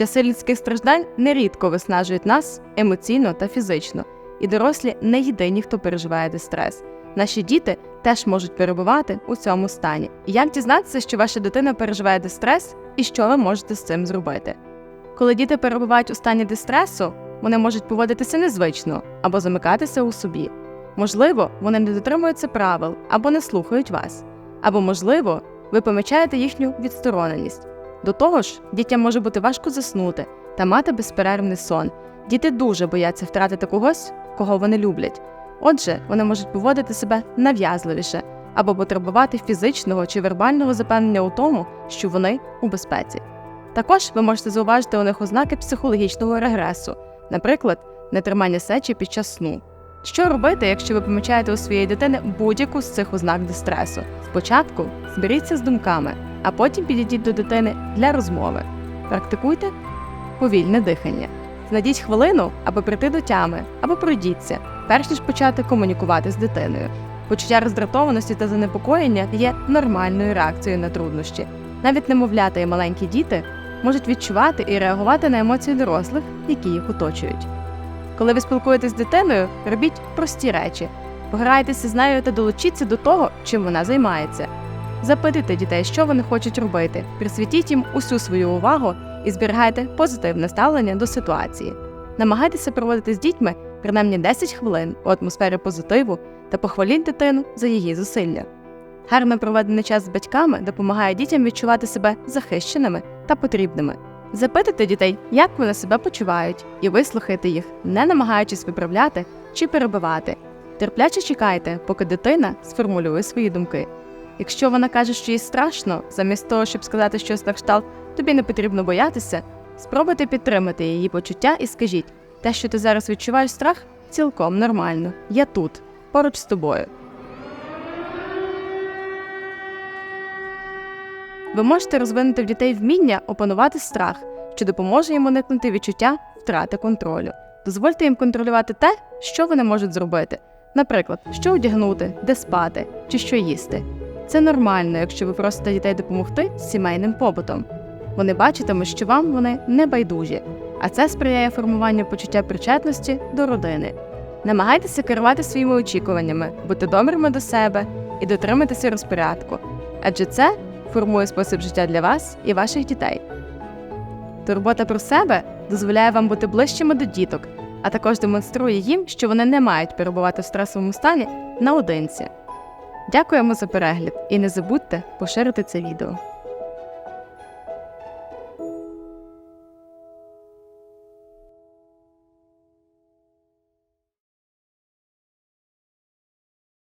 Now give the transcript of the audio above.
Часи людських страждань нерідко виснажують нас емоційно та фізично, і дорослі не єдині, хто переживає дистрес. Наші діти теж можуть перебувати у цьому стані. Як дізнатися, що ваша дитина переживає дистрес і що ви можете з цим зробити? Коли діти перебувають у стані дистресу, вони можуть поводитися незвично або замикатися у собі. Можливо, вони не дотримуються правил або не слухають вас, або, можливо, ви помічаєте їхню відстороненість. До того ж, дітям може бути важко заснути та мати безперервний сон. Діти дуже бояться втратити когось, кого вони люблять. Отже, вони можуть поводити себе нав'язливіше або потребувати фізичного чи вербального запевнення у тому, що вони у безпеці. Також ви можете зауважити у них ознаки психологічного регресу, наприклад, нетримання сечі під час сну. Що робити, якщо ви помічаєте у своєї дитини будь-яку з цих ознак дистресу? Спочатку зберіться з думками, а потім підійдіть до дитини для розмови. Практикуйте повільне дихання. Знайдіть хвилину, аби прийти до тями, або пройдіться, перш ніж почати комунікувати з дитиною. Почуття роздратованості та занепокоєння є нормальною реакцією на труднощі. Навіть немовлята і маленькі діти можуть відчувати і реагувати на емоції дорослих, які їх оточують. Коли ви спілкуєтесь з дитиною, робіть прості речі, пограйтеся з нею та долучіться до того, чим вона займається. Запитуйте дітей, що вони хочуть робити, присвятіть їм усю свою увагу і зберігайте позитивне ставлення до ситуації. Намагайтеся проводити з дітьми принаймні 10 хвилин у атмосфері позитиву та похваліть дитину за її зусилля. Гарно проведений час з батьками допомагає дітям відчувати себе захищеними та потрібними. Запитайте дітей, як вони себе почувають, і вислухайте їх, не намагаючись виправляти чи перебивати. Терпляче чекайте, поки дитина сформулює свої думки. Якщо вона каже, що їй страшно, замість того, щоб сказати щось на кшталт, тобі не потрібно боятися, спробуйте підтримати її почуття і скажіть, те, що ти зараз відчуваєш страх, цілком нормально. Я тут, поруч з тобою. Ви можете розвинути в дітей вміння опанувати страх, що допоможе їм уникнути відчуття втрати контролю. Дозвольте їм контролювати те, що вони можуть зробити, наприклад, що одягнути, де спати чи що їсти. Це нормально, якщо ви просите дітей допомогти сімейним побутом. Вони бачитимуть, що вам вони не байдужі, а це сприяє формуванню почуття причетності до родини. Намагайтеся керувати своїми очікуваннями, бути добрими до себе і дотриматися розпорядку, адже це формує спосіб життя для вас і ваших дітей. Турбота про себе дозволяє вам бути ближчими до діток, а також демонструє їм, що вони не мають перебувати в стресовому стані наодинці. Дякуємо за перегляд і не забудьте поширити це відео.